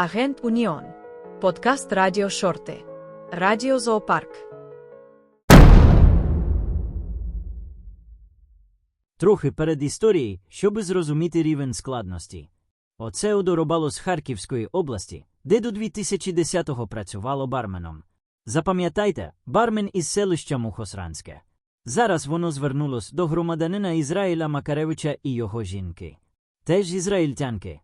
Агент Уніон. Подкаст Радіо Шорти. Радіо Зоопарк. Трохи перед історією, щоби зрозуміти рівень складності. Оце одоробало з Харківської області, де до 2010-го працювало барменом. Запам'ятайте, бармен із селища Мухосранське. Зараз воно звернулось до громадянина Ізраїля Макаревича і його жінки. Теж ізраїльтянки.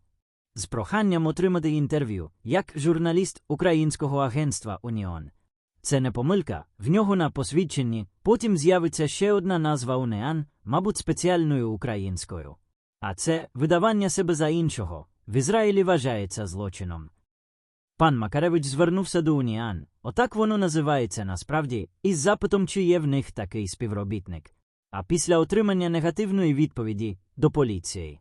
З проханням отримати інтерв'ю, як журналіст українського агентства Уніон. Це не помилка, в нього на посвідченні потім з'явиться ще одна назва Унеан, мабуть, спеціальною українською. А це видавання себе за іншого в Ізраїлі вважається злочином. Пан Макаревич звернувся до Уніан, отак воно називається насправді, із запитом, чи є в них такий співробітник. А після отримання негативної відповіді до поліції.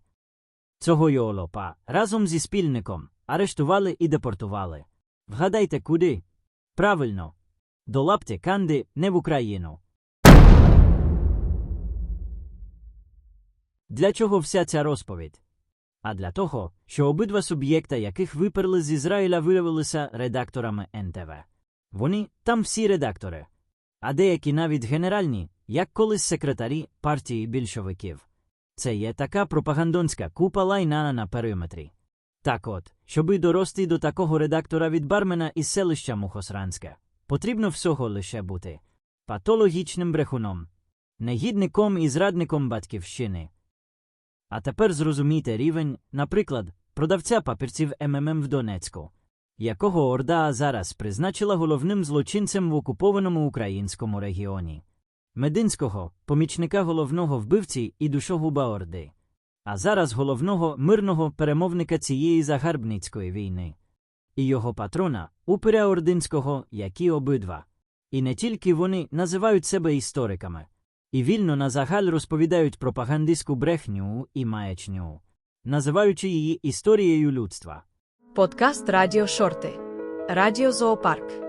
Цього йолопа разом зі спільником арештували і депортували. Вгадайте куди? Правильно. До лапти Канди не в Україну. Для чого вся ця розповідь? А для того, що обидва суб'єкта, яких виперли з Ізраїля, виявилися редакторами НТВ. Вони там всі редактори, а деякі навіть генеральні, як колись секретарі партії більшовиків. Це є така пропагандонська купа лайна на периметрі. Так от, щоби дорости до такого редактора від бармена із селища Мухосранське, потрібно всього лише бути патологічним брехуном, негідником і зрадником батьківщини. А тепер зрозумійте рівень, наприклад, продавця папірців МММ в Донецьку, якого Орда зараз призначила головним злочинцем в окупованому українському регіоні. Мединського, помічника головного вбивці і душогуба Орди, а зараз головного мирного перемовника цієї загарбницької війни, і його патрона, упиря Ординського, які обидва. І не тільки вони називають себе істориками, і вільно на загаль розповідають пропагандистську брехню і маячню, називаючи її історією людства. Подкаст Радіо Шорти. Радіо Зоопарк.